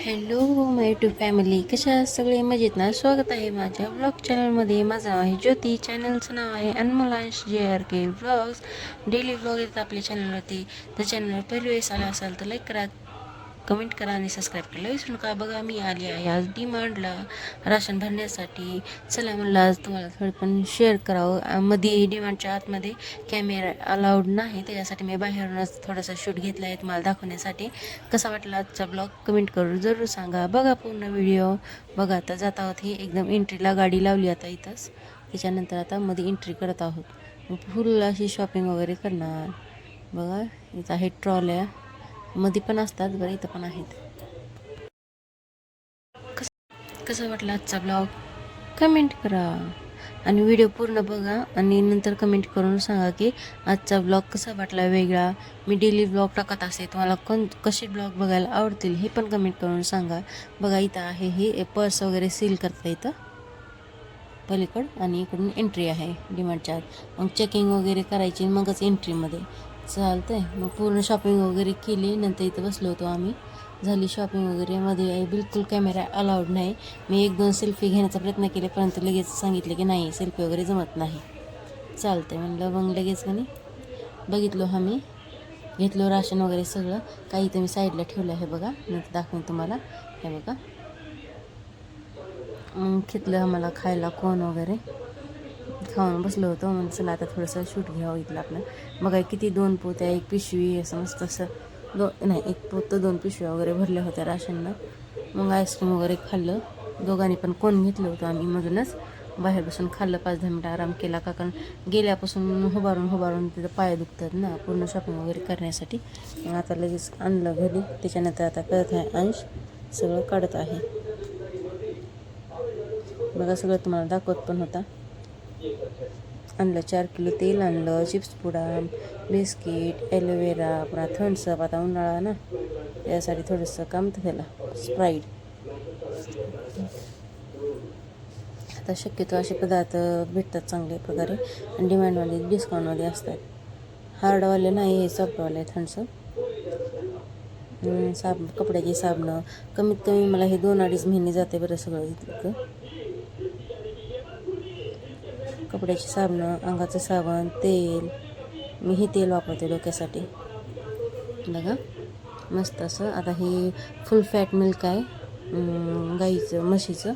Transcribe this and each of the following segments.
Hello माय YouTube family कशा सगळे मजेत ना? स्वागत आहे माझ्या ब्लॉग चॅनलमध्ये माझं नाव आहे ज्योती. चॅनलचं नाव आहे Anmolansh J R K blogs daily blog येतात आपल्या चॅनलवरती तर चॅनलवर पहिली वेळेस आला असाल तर लाईक करा. कमेंट करा आणि सबस्क्राईब करायला विसरू नका. बघा मी आली आहे. आज डिमांडला राशन भरण्यासाठी. चला म्हणलं आज तुम्हाला थोडं पण शेअर करावं. मध्ये डिमांडच्या आतमध्ये कॅमेरा अलाउड नाही. त्याच्यासाठी मी बाहेरूनच थोडासा शूट घेतला आहे. तुम्हाला दाखवण्यासाठी. कसा वाटला आजचा ब्लॉग कमेंट करून जरूर सांगा. बघा पूर्ण व्हिडिओ बघा आता जात आहोत हे एकदम एंट्रीला गाडी लावली आता इथंच. त्याच्यानंतर आता मध्ये एंट्री करत आहोत. फुल अशी शॉपिंग वगैरे करणार. बघा इथं आहे ट्रॉल्या मध्ये पण असतात बरं इथं पण आहेत. कसं कसं वाटलं आजचा ब्लॉग कमेंट करा. आणि व्हिडिओ पूर्ण बघा आणि नंतर कमेंट करून सांगा की आजचा ब्लॉग कसा वाटला वेगळा. मी डेली ब्लॉग टाकत असे तुम्हाला कोण कसे ब्लॉग बघायला आवडतील हे पण कमेंट करून सांगा. बघा इथं आहे हे पर्स वगैरे सील करता येतं पलीकड आणि इकडून एंट्री आहे डिमांडच्या आत. मग चेकिंग वगैरे करायची मगच एंट्रीमध्ये चालतंय. मग पूर्ण शॉपिंग वगैरे केली नंतर इथं बसलो होतो आम्ही. झाली शॉपिंग वगैरे. मध्ये बिलकुल कॅमेरा अलाउड नाही. मी एक दोन सेल्फी घेण्याचा प्रयत्न केले परंतु लगेच सांगितले की नाही सेल्फी वगैरे जमत नाही. चालतंय म्हणलं मग लगेच म्हणे बघितलो आम्ही. घेतलो राशन वगैरे सगळं. काही इथं मी साईडला ठेवलं आहे बघा. नंतर दाखवेन तुम्हाला. हे बघा. घेतलं आम्हाला खायला कोण वगैरे. खाऊन बसलो होतो. म्हणून चला आता थोडंसं शूट घ्यावं इथलं आपलं. बघा किती दोन पोत्या एक पिशवी असं मस्त असं दो नाही एक पोतं दोन पिशव्या वगैरे भरल्या होत्या राशननं. मग आईस्क्रीम वगैरे खाल्लं. दोघांनी पण कोण घेतलं होतं आम्ही मधूनच. बाहेर बसून खाल्लं पाच दहा मिनटं आराम केला का? कारण गेल्यापासून हुबारून हुबारून तिथं पाय दुखतात ना पूर्ण शॉपिंग वगैरे करण्यासाठी. मग आता लगेच आणलं घरी. त्याच्यानंतर आता करत आहे अंश. सगळं काढत आहे. बघा सगळं तुम्हाला दाखवत पण होता. आणलं चार किलो तेल आणलं चिप्स पुडा बिस्किट ॲलोवेरा पुन्हा थंडसप आता उन्हाळा ना यासाठी थोडंसं काम तर त्याला स्प्राईट आता शक्यतो असे पदार्थ भेटतात चांगल्या प्रकारे आणि डिमांडवाले डिस्काउंटवाले असतात. हार्डवाले नाही हे सॉफ्टवाले थंडसप साब कपड्याची साबणं कमीत कमी मला हे दोन अडीच महिने जाते बरं सगळं इथलं कपड्याची साबणं अंगाचं साबण तेल. मी हे तेल वापरते डोक्यासाठी. बघा मस्त असं. आता हे फुल फॅट मिल्क आहे. गाईचं म्हशीचं.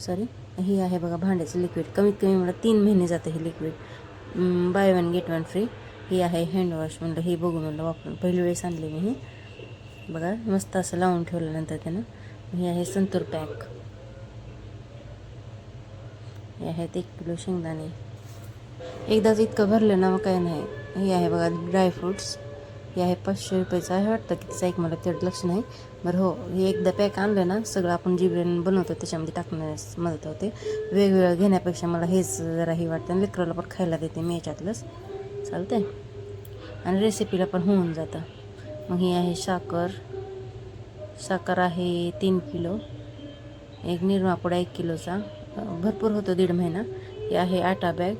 सॉरी हे आहे बघा भांड्याचं लिक्विड कमीत कमी मला तीन महिने जातं हे liquid buy one get one free हे आहे हँडवॉश म्हणलं हे बघू म्हणलं वापरून. पहिली वेळेस आणले मी हे. बघा मस्त असं लावून ठेवल्यानंतर त्यानं. हे आहे संतूर पॅक हे आहेत एक किलो शेंगदाणे. एकदाच इतकं भरलं ना मग काय नाही. हे आहे बघा ड्रायफ्रूट्स हे आहे पाचशे रुपयाचं. आहे वाटतं कितीचं एक मला तेवढं लक्ष नाही. बरं हो हे एकदा पॅक आणलं ना सगळं आपण जी ब्रेन बनवतो त्याच्यामध्ये टाकण्यास मदत होते. वेगवेगळं घेण्यापेक्षा मला हेच जरा हे वाटतं. आणि लेकराला पण खायला देते मी याच्यातलंच. चालतंय. आणि रेसिपीला पण होऊन जातं. मग ही आहे साखर. साखर आहे तीन किलो. एक निरमापुडा एक किलोचा. भरपूर होतो दीड महिना. हे आहे आटा बॅग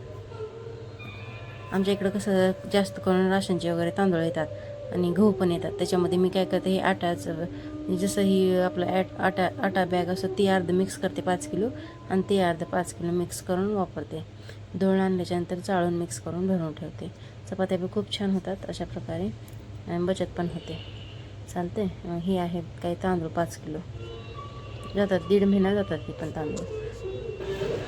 आमच्या इकडं कसं जास्त करून राशनचे वगैरे तांदूळ येतात आणि गहू पण येतात. त्याच्यामध्ये मी काय करते हे आटाचं म्हणजे जसं ही आपलं ॲट आटा आटा बॅग असं ती अर्ध मिक्स करते पाच किलो आणि ते अर्ध पाच किलो मिक्स करून वापरते. दळण आणल्याच्यानंतर चाळून मिक्स करून भरून ठेवते. चपात्या बी खूप छान होतात अशा प्रकारे आणि बचत पण होते. चालते ही आहे काही तांदूळ पाच किलो. जातात दीड महिना जातात ते पण तांदूळ.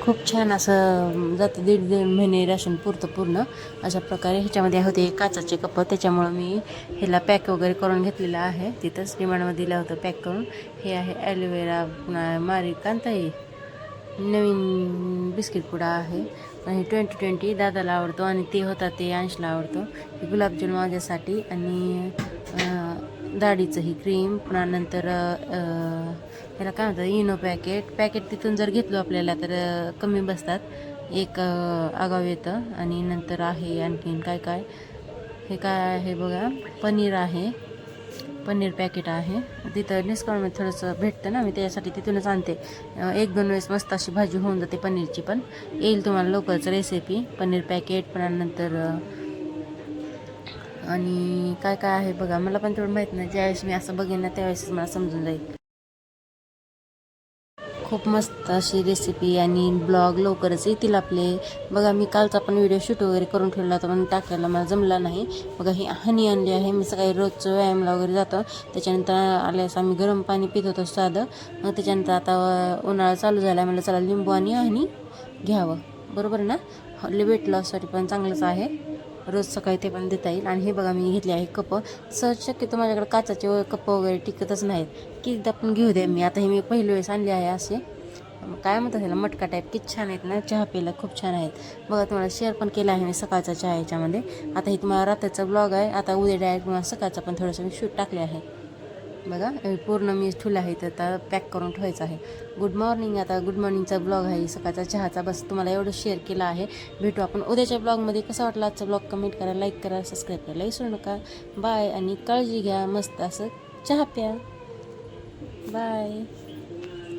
खूप छान असं जातं दीड दीड महिने राशन पुरतं पूर्ण. अशा प्रकारे ह्याच्यामध्ये होते काचाचे कप. त्याच्यामुळं मी ह्याला पॅक वगैरे करून घेतलेलं आहे. तिथंच डिमांडमध्ये दिलं होतं पॅक करून. हे आहे ॲलोवेरा पुन्हा मारी कांताई नवीन बिस्किट पुडा आहे. आणि ट्वेंटी ट्वेंटी दादाला आवडतो आणि ते होता ते अंशला आवडतो. गुलाबजाम माझ्यासाठी आणि दाढीचं ही क्रीम पुन्हा नंतर त्याला काय म्हणतात इनो पॅकेट पॅकेट तिथून जर घेतलो आपल्याला तर कमी बसतात. एक आगाव येतं आणि नंतर आहे आणखीन काय काय. हे काय आहे बघा पनीर आहे. पनीर पॅकेट आहे. तिथं डिस्काउंटमध्ये थोडंसं भेटतं ना मी त्याच्यासाठी तिथूनच आणते. एक दोन वेळेस मस्त अशी भाजी होऊन जाते पनीरची पण. येईल तुम्हाला लवकरच रेसिपी पनीर पॅकेट पण नंतर आणि काय काय आहे बघा मला पण तेवढं माहीत नाही. ज्यावेळेस मी असं बघेन ना त्यावेळेस मला समजून जाईल. खूप मस्त अशी रेसिपी आणि ब्लॉग लवकरच येतील आपले. बघा मी कालचा पण व्हिडिओ शूट वगैरे करून ठेवला होता पण टाकायला मला जमला नाही. बघा ही हनी आणली आहे. मी सकाळी रोजचं व्यायामला वगैरे जातो. त्याच्यानंतर आल्यास आम्ही गरम पाणी पित होतो साधं. मग त्याच्यानंतर आता उन्हाळा चालू झाला मला चला लिंबू आणि हनी घ्यावं. बरोबर ना? ना वेट लॉससाठी पण चांगलंच आहे. रोज सकाळी ते पण देता येईल. आणि हे बघा मी घेतले आहे कप. सहज शक्यतो माझ्याकडे काचाचे कप वगैरे टिकतच नाहीत. की एकदा पण घेऊ द्या मी. आता हे मी पहिली वेळेस आणले आहे असे. काय म्हणतात त्याला? मटका टाईप किती छान आहेत ना? चहा प्यायला खूप छान आहेत. बघा तुम्हाला शेअर पण केला आहे मी सकाळचा चहा याच्यामध्ये. आता हे तुम्हाला रात्रीचा ब्लॉग आहे. आता उद्या डायरेक्ट मला सकाळचा पण थोडंसं मी शूट टाकले आहे. बघा पूर्ण मी ठुलं आहे तर आता पॅक करून ठेवायचं आहे. गुड मॉर्निंग आता गुड मॉर्निंगचा ब्लॉग आहे सकाळचा चहाचा बस तुम्हाला एवढं शेअर केला आहे. भेटू आपण उद्याच्या ब्लॉगमध्ये कसा वाटला आजचा ब्लॉग कमेंट करा लाईक करा सबस्क्राईब करायला विसरू नका. बाय आणि काळजी घ्या मस्त असं चहा प्या. बाय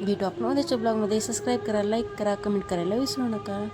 भेटू आपण उद्याच्या ब्लॉगमध्ये सबस्क्राईब करा लाईक करा कमेंट करायला विसरू नका.